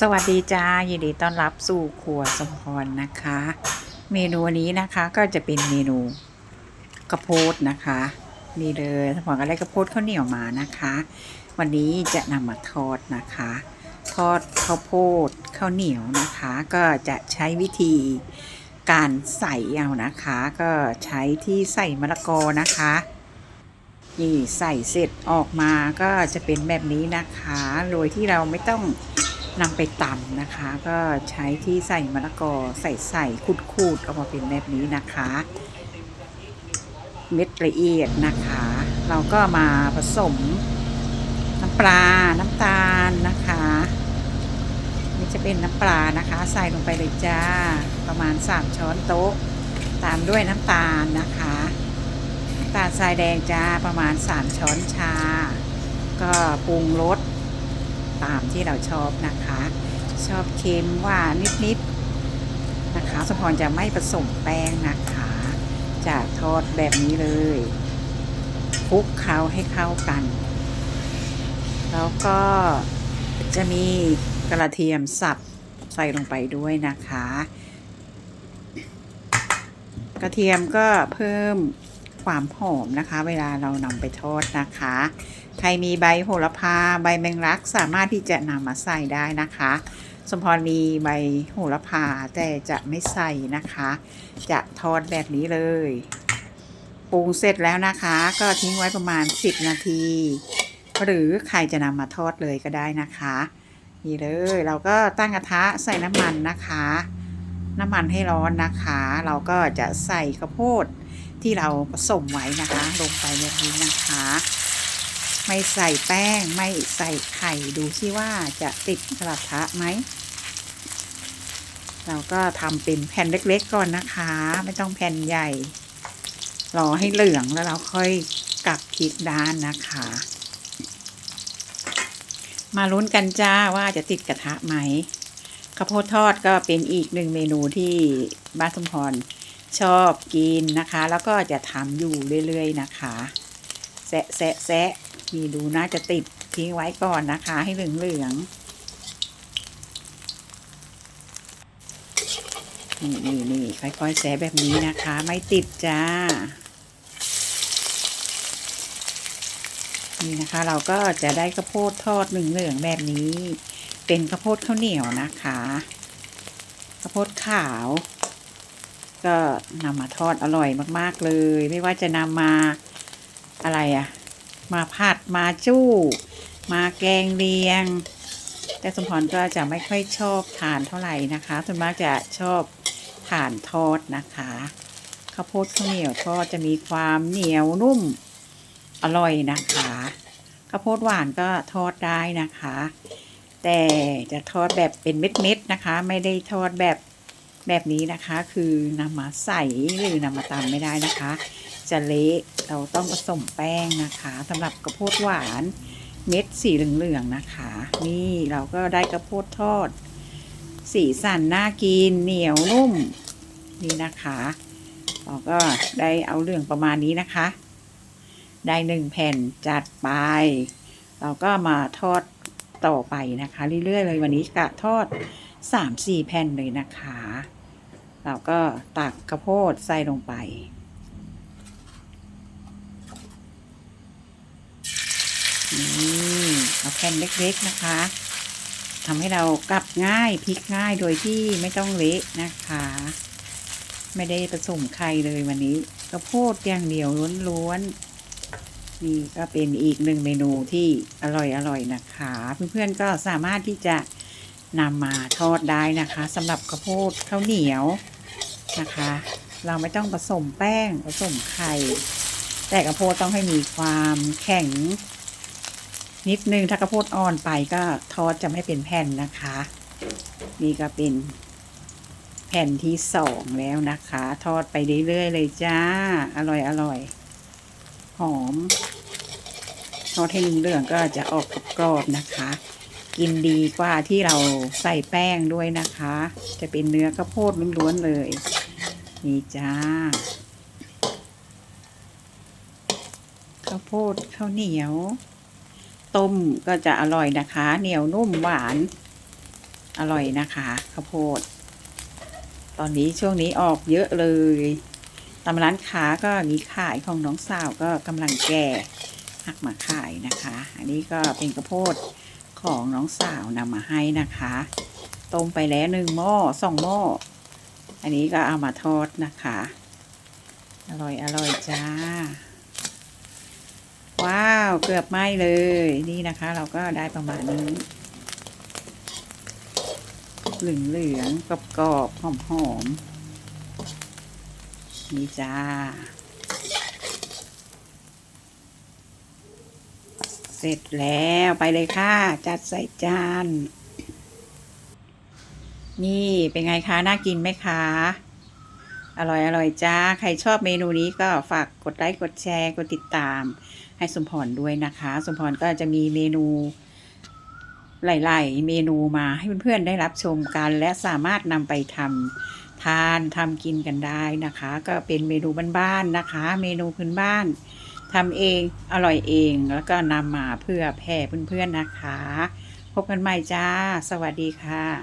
สวัสดีจ้ายินดีต้อนรับสู่ครัวสมพรนะคะ เมนูวันนี้นะคะก็จะเป็นเมนูกระโพดนะคะนี่เลยสมพรก็ได้กระโพดข้าวเหนียวมานะคะ วันนี้จะนำมาทอดนะคะ ทอดข้าวโพดข้าวเหนียวนะคะ ก็จะใช้วิธีการใส่เอานะคะ ก็ใช้ที่ใส่มะละกอนะคะนี่ใส่เสร็จออกมาก็จะเป็นแบบนี้นะคะ โดยที่เราไม่ต้อง นำไปตำนะคะ ก็ใช้ที่ใส่มะละกอใส่ใส่ขูดๆออกมาเป็นแบบนี้นะคะ เม็ดละเอียดนะคะ เราก็มาผสมน้ำปลา น้ำตาลนะคะ นี่จะเป็นน้ำปลานะคะ ใส่ลงไปเลยจ้า ประมาณ 3 ช้อนโต๊ะ ตามด้วยน้ำตาลนะคะน้ำตาลทรายแดงจ้าประมาณ 3 ช้อนชา ก็ปรุงรส ตามที่เราชอบนะคะ ชอบเค็มหวานนิดๆนะคะสมพรจะไม่ผสมแป้งนะคะ จะทอดแบบนี้เลยคลุกเคล้าให้เข้ากัน แล้วก็จะมีกระเทียมสับใส่ลงไปด้วยนะคะ กระเทียมก็เพิ่ม ความหอมนะคะ เวลาเรานำไปทอดนะคะ ใครมีใบโหระพาใบแมงลักสามารถที่จะนำมาใส่ได้นะคะ สมพรมีใบโหระพาแต่จะไม่ใส่นะคะ จะทอดแบบนี้เลยปรุงเสร็จแล้วนะคะ ก็ทิ้งไว้ประมาณ 10 นาที หรือใครจะนำมาทอดเลยก็ได้นะคะนี่เลยเราก็ตั้งกระทะใส่น้ำมันนะคะ น้ำมันให้ร้อนนะคะ เราก็จะใส่ข้าวโพด ที่เราผสมไว้นะคะ ลงไปแบบนี้นะคะ ไม่ใส่แป้งไม่ใส่ไข่ดูซิว่าจะติดกระทะไหมเราก็ทำเป็นแผ่นเล็กๆก่อนนะคะ ไม่ต้องแผ่นใหญ่ รอให้เหลืองแล้วเราค่อยกลับพลิกด้านนะคะ มาลุ้นกันจ้าว่าจะติดกระทะไหมข้าวโพดทอดก็เป็นอีกหนึ่งเมนูที่บ้านสมพร ชอบกินนะคะ แล้วก็จะทำอยู่เรื่อยๆนะคะแซะแซะแซะมีดูน่าจะติดทิ้งไว้ก่อนนะคะ ให้เหลืองๆนี่นี่นี่ค่อยๆแซะแบบนี้นะคะ ไม่ติดจ้า นี่นะคะเราก็จะได้ข้าวโพดทอดหนึ่งเหลืองๆแบบนี้ เป็นข้าวโพดข้าวเหนียวนะคะข้าวโพดขาว ก็นำมาทอดอร่อยมาก ๆ เลย ไม่ว่าจะนำมาอะไรอะมาผัดมาจู้ มาแกงเลียง แต่สมพรก็จะไม่ค่อยชอบทานเท่าไหร่นะคะส่วนมากจะชอบทานทอดนะคะข้าวโพดข้าวเหนียวทอดจะมีความเหนียวนุ่มอร่อยนะคะข้าวโพดหวานก็ทอดได้นะคะ แต่จะทอดแบบเป็นเม็ดๆนะคะ ไม่ได้ทอดแบบ แบบนี้นะคะคือนำมาใส่หรือนำมาตำไม่ได้นะคะ จะเละเราต้องผสมแป้งนะคะสำหรับกระโพดหวานเม็ดสีเหลืองๆนะคะ นี่เราก็ได้กระโพดทอด สีสันน่ากินเหนียวนุ่มนี่นะคะเราก็ได้เอาเรื่องประมาณนี้นะคะ ได้หนึ่งแผ่นจัดไป เราก็มาทอดต่อไปนะคะ เรื่อยๆเลยวันนี้กะทอดสามสี่แผ่นเลยนะคะ เราก็ตักข้าวโพดใส่ลงไป นี่เอาแผ่นเล็กๆนะคะทำให้เรากลับง่ายพลิกง่ายโดยที่ไม่ต้องเละนะคะ ไม่ได้ผสมไข่เลยวันนี้ข้าวโพดอย่างเดียวล้วนๆนี่ก็เป็นอีกหนึ่งเมนูที่อร่อยอร่อยนะคะ เพื่อนๆก็สามารถที่จะนำมาทอดได้นะคะสำหรับข้าวโพดข้าวเหนียว นะคะ เราไม่ต้องผสมแป้งผสมไข่ แต่ข้าวโพดต้องให้มีความแข็ง นิดนึงถ้าข้าวโพดอ่อนไปก็ทอดจะไม่เป็นแผ่นนะคะ นี่ก็เป็นแผ่นที่สองแล้วนะคะ ทอดไปเรื่อยๆเลยจ้า อร่อยอร่อยหอมทอดให้เหลืองก็จะออกกรอบนะคะ กินดีกว่าที่เราใส่แป้งด้วยนะคะ จะเป็นเนื้อข้าวโพดล้วนๆเลย นี่จ้าข้าวโพดข้าวเหนียว ต้มก็จะอร่อยนะคะ เหนียวนุ่มหวาน อร่อยนะคะข้าวโพด ตอนนี้ช่วงนี้ออกเยอะเลยตามร้านค้าก็มีขายของน้องสาวก็กำลังแก่หักมาขายนะคะ อันนี้ก็เป็นข้าวโพดของน้องสาวนำมาให้นะคะ ต้มไปแล้วหนึ่งหม้อสองหม้อ อันนี้ก็เอามาทอดนะคะ อร่อยอร่อยจ้า ว้าว เกือบไหม้เลย นี่นะคะ เราก็ได้ประมาณนี้ เหลืองเหลืองกรอบกรอบหอมหอมนี่จ้า เสร็จแล้วไปเลยค่ะ จัดใส่จาน นี่เป็นไงคะ น่ากินไหมคะ อร่อยอร่อยจ้า ใครชอบเมนูนี้ก็ฝากกดไลค์กดแชร์กดติดตาม ให้สมพรด้วยนะคะ สมพรก็จะมีเมนูหลาย ๆ เมนูมาให้เพื่อน ๆ ได้รับชมกัน และสามารถนำไปทำทานทำกินกันได้นะคะ ก็เป็นเมนูบ้าน ๆ นะคะ เมนูพื้นบ้านทำเองอร่อยเองแล้วก็นำมาเพื่อแผ่เพื่อน ๆ นะคะ พบกันใหม่จ้า สวัสดีค่ะ